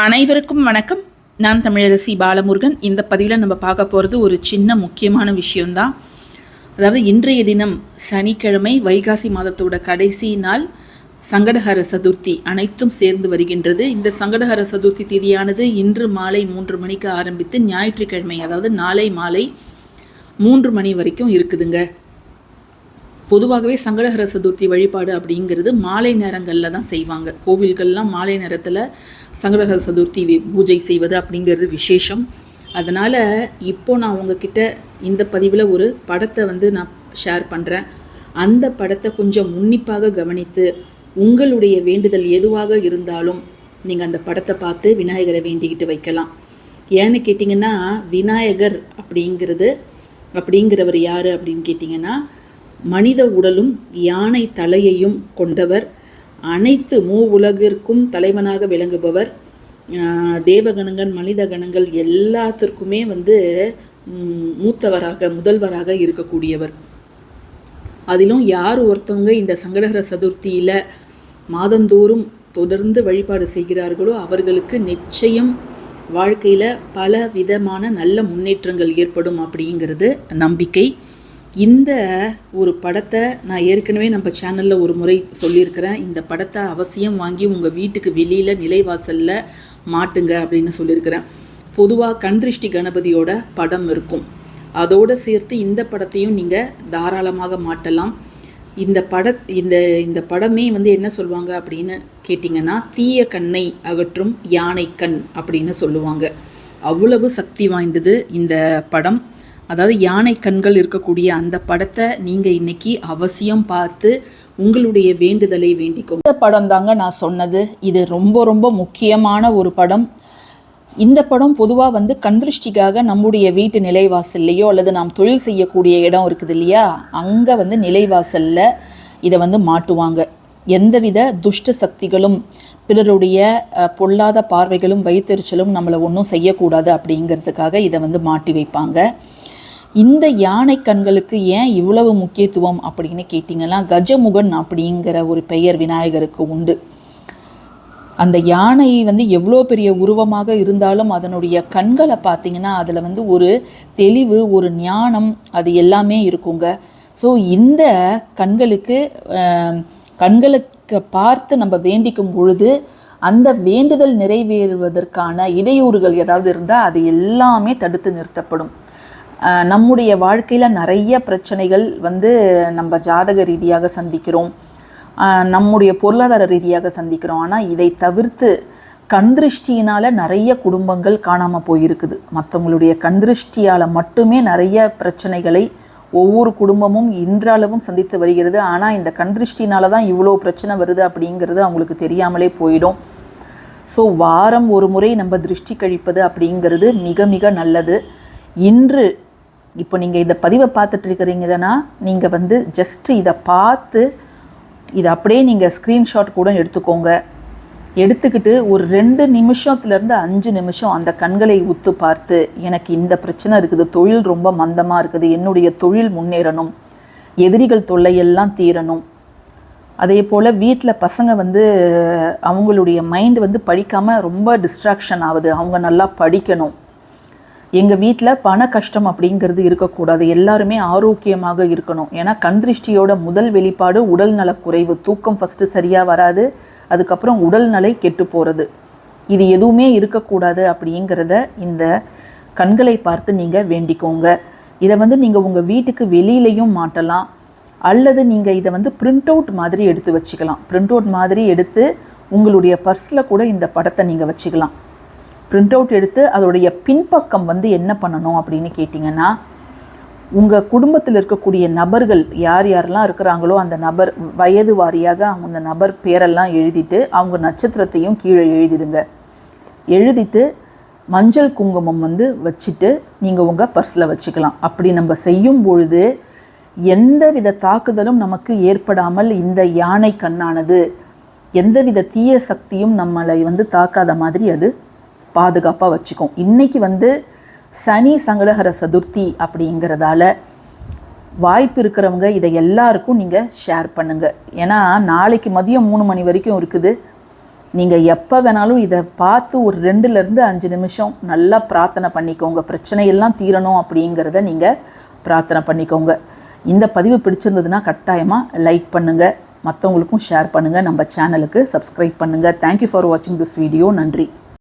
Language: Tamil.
அனைவருக்கும் வணக்கம். நான் தமிழரசி பாலமுருகன். இந்த பதிவில் நம்ம பார்க்க போகிறது ஒரு சின்ன முக்கியமான விஷயம்தான். அதாவது இன்றைய தினம் சனிக்கிழமை வைகாசி மாதத்தோட கடைசி நாள் சங்கடஹர சதுர்த்தி அனைத்தும் சேர்ந்து வருகின்றது. இந்த சங்கடஹர சதுர்த்தி திதியானது இன்று மாலை மூன்று மணிக்கு ஆரம்பித்து ஞாயிற்றுக்கிழமை அதாவது நாளை மாலை மூன்று மணி வரைக்கும் இருக்குதுங்க. பொதுவாகவே சங்கடகர சதுர்த்தி வழிபாடு அப்படிங்கிறது மாலை நேரங்களில் தான் செய்வாங்க. கோவில்கள்லாம் மாலை நேரத்தில் சங்கடகர சதுர்த்தி பூஜை செய்வது அப்படிங்கிறது விசேஷம். அதனால் இப்போ நான் உங்ககிட்ட இந்த பதிவில் ஒரு படத்தை வந்து நான் ஷேர் பண்ணுறேன் அந்த படத்தை கொஞ்சம் உன்னிப்பாக கவனித்து உங்களுடைய வேண்டுதல் எதுவாக இருந்தாலும் நீங்கள் அந்த படத்தை பார்த்து விநாயகரை வேண்டிக்கிட்டு வைக்கலாம். ஏன்னு கேட்டிங்கன்னா விநாயகர் அப்படிங்கிறது அப்படிங்கிறவர் யார் அப்படின்னு கேட்டிங்கன்னா மனித உடலும் யானை தலையையும் கொண்டவர். அனைத்து மூ உலகிற்கும் தலைவனாக விளங்குபவர். தேவகணங்கள் மனித கணங்கள் எல்லாத்திற்குமே வந்து மூத்தவராக முதல்வராக இருக்கக்கூடியவர். அதிலும் யார் ஒருத்தவங்க இந்த சங்கடகர சதுர்த்தியில் மாதந்தோறும் தொடர்ந்து வழிபாடு செய்கிறார்களோ அவர்களுக்கு நிச்சயம் வாழ்க்கையில் பல விதமான நல்ல முன்னேற்றங்கள் ஏற்படும் அப்படிங்கிறது நம்பிக்கை. இந்த ஒரு படத்தை நான் ஏற்கனவே நம்ம சேனலில் ஒரு முறை சொல்லியிருக்கிறேன். இந்த படத்தை அவசியம் வாங்கி உங்கள் வீட்டுக்கு வெளியில் நிலைவாசலில் மாட்டுங்க அப்படின்னு சொல்லியிருக்கிறேன். பொதுவாக கண்திருஷ்டி கணபதியோட படம் இருக்கும். அதோடு சேர்த்து இந்த படத்தையும் நீங்கள் தாராளமாக மாட்டலாம். இந்த பட இந்த இந்த படமே வந்து என்ன சொல்லுவாங்க அப்படின்னு கேட்டிங்கன்னா தீய கண்ணை அகற்றும் யானை கண் அப்படின்னு சொல்லுவாங்க. அவ்வளவு சக்தி வாய்ந்தது இந்த படம். அதாவது யானை கண்கள் இருக்கக்கூடிய அந்த படத்தை நீங்கள் இன்னைக்கு அவசியம் பார்த்து உங்களுடைய வேண்டுதலை வேண்டிக்கும் இந்த படம் தாங்க நான் சொன்னது. இது ரொம்ப ரொம்ப முக்கியமான ஒரு படம். இந்த படம் பொதுவாக வந்து கண்திருஷ்டிக்காக நம்முடைய வீட்டு நிலைவாசல்லையோ அல்லது நாம் தொழில் செய்யக்கூடிய இடம் இருக்குது இல்லையா? அங்கே வந்து நிலைவாசலில் இதை வந்து மாட்டுவாங்க. எந்தவித துஷ்ட சக்திகளும் பிறருடைய பொல்லாத பார்வைகளும் வைத்தெரிச்சலும் நம்மளை ஒன்றும் செய்யக்கூடாது அப்படிங்கிறதுக்காக இதை வந்து மாட்டி வைப்பாங்க. இந்த யானை கண்களுக்கு ஏன் இவ்வளவு முக்கியத்துவம் அப்படின்னு கேட்டிங்கன்னா கஜமுகன் அப்படிங்கிற ஒரு பெயர் விநாயகருக்கு உண்டு. அந்த யானை வந்து எவ்வளோ பெரிய உருவமாக இருந்தாலும் அதனுடைய கண்களை பார்த்தீங்கன்னா அதில் வந்து ஒரு தெளிவு ஒரு ஞானம் அது எல்லாமே இருக்குங்க. ஸோ இந்த கண்களுக்கு கண்களுக்கு பார்த்து நம்ம வேண்டிக்கும் பொழுது அந்த வேண்டுதல் நிறைவேறுவதற்கான இடையூறுகள் ஏதாவது இருந்தால் அது எல்லாமே தடுத்து நிறுத்தப்படும். நம்முடைய வாழ்க்கையில் நிறைய பிரச்சனைகள் வந்து நம்ம ஜாதக ரீதியாக சந்திக்கிறோம். நம்முடைய பொருளாதார ரீதியாக சந்திக்கிறோம். ஆனால் இதை தவிர்த்து கண்திருஷ்டியினால் நிறைய குடும்பங்கள் காணாமல் போயிருக்குது. மற்றவங்களுடைய கண்திருஷ்டியால் மட்டுமே நிறைய பிரச்சனைகளை ஒவ்வொரு குடும்பமும் இன்றளவும் சந்தித்து வருகிறது. ஆனால் இந்த கண்திருஷ்டினால தான் இவ்வளோ பிரச்சனை வருது அப்படிங்கிறது அவங்களுக்கு தெரியாமலே போயிடும். ஸோ வாரம் ஒரு முறை நம்ம திருஷ்டி கழிப்பது அப்படிங்கிறது மிக மிக நல்லது. இன்று இப்போ நீங்கள் இந்த பதிவை பார்த்துட்டு இருக்கிறீங்கன்னா நீங்கள் வந்து ஜஸ்ட்டு இதை பார்த்து இதை அப்படியே நீங்கள் ஸ்க்ரீன்ஷாட் கூட எடுத்துக்கோங்க. எடுத்துக்கிட்டு ஒரு ரெண்டு நிமிஷத்துலேருந்து அஞ்சு நிமிஷம் அந்த கண்களை உத்து பார்த்து எனக்கு இந்த பிரச்சனை இருக்குது தொழில் ரொம்ப மந்தமாக இருக்குது என்னுடைய தொழில் முன்னேறணும் எதிரிகள் தொல்லையெல்லாம் தீரணும். அதே போல் வீட்டில் பசங்க வந்து அவங்களுடைய மைண்ட் வந்து படிக்காமல் ரொம்ப டிஸ்ட்ராக்ஷன் ஆகுது. அவங்க நல்லா படிக்கணும். எங்கள் வீட்டில் பண கஷ்டம் அப்படிங்கிறது இருக்கக்கூடாது. எல்லாருமே ஆரோக்கியமாக இருக்கணும். ஏன்னா கண்திருஷ்டியோட முதல் வெளிப்பாடு உடல் நலக்குறைவு தூக்கம் ஃபஸ்ட்டு சரியாக வராது. அதுக்கப்புறம் உடல்நலை கெட்டு போகிறது இது எதுவுமே இருக்கக்கூடாது அப்படிங்கிறத இந்த கண்களை பார்த்து நீங்கள் வேண்டிக்கோங்க. இதை வந்து நீங்கள் உங்கள் வீட்டுக்கு வெளியிலையும் மாட்டலாம். அல்லது நீங்கள் இதை வந்து பிரிண்ட் அவுட் மாதிரி எடுத்து வச்சுக்கலாம். பிரிண்ட் அவுட் மாதிரி எடுத்து உங்களுடைய பர்ஸில் கூட இந்த படத்தை நீங்கள் வச்சுக்கலாம். பிரிண்ட் அவுட் எடுத்து அதோடைய பின்பக்கம் வந்து என்ன பண்ணணும் அப்படின்னு கேட்டிங்கன்னா உங்கள் குடும்பத்தில் இருக்கக்கூடிய நபர்கள் யார் யாரெல்லாம் இருக்கிறாங்களோ அந்த நபர் வயது வாரியாக அவங்க அந்த நபர் பேரெல்லாம் எழுதிட்டு அவங்க நட்சத்திரத்தையும் கீழே எழுதிடுங்க. எழுதிட்டு மஞ்சள் குங்குமம் வந்து வச்சுட்டு நீங்கள் உங்கள் பர்ஸில் வச்சுக்கலாம். அப்படி நம்ம செய்யும் பொழுது எந்தவித தாக்குதலும் நமக்கு ஏற்படாமல் இந்த யானை கண்ணானது எந்தவித தீய சக்தியும் நம்மளை வந்து தாக்காத மாதிரி அது பாதுகாப்பாக வச்சுக்கும். இன்னைக்கு வந்து சனி சங்கடகர சதுர்த்தி அப்படிங்கிறதால வாய்ப்பு இருக்கிறவங்க இதை எல்லாருக்கும் நீங்கள் ஷேர் பண்ணுங்கள் ஏன்னா நாளைக்கு மதியம் மூணு மணி வரைக்கும் இருக்குது. நீங்கள் எப்போ வேணாலும் இதை பார்த்து ஒரு ரெண்டுலேருந்து அஞ்சு நிமிஷம் நல்லா பிரார்த்தனை பண்ணிக்கோங்க. பிரச்சனையெல்லாம் தீரணும் அப்படிங்கிறத நீங்கள் பிரார்த்தனை பண்ணிக்கோங்க. இந்த பதிவு பிடிச்சிருந்ததுன்னா கட்டாயமாக லைக் பண்ணுங்கள் மற்றவங்களுக்கும் ஷேர் பண்ணுங்கள் நம்ம சேனலுக்கு சப்ஸ்கிரைப் பண்ணுங்கள் தேங்க்யூ ஃபார் வாட்சிங் திஸ் வீடியோ நன்றி.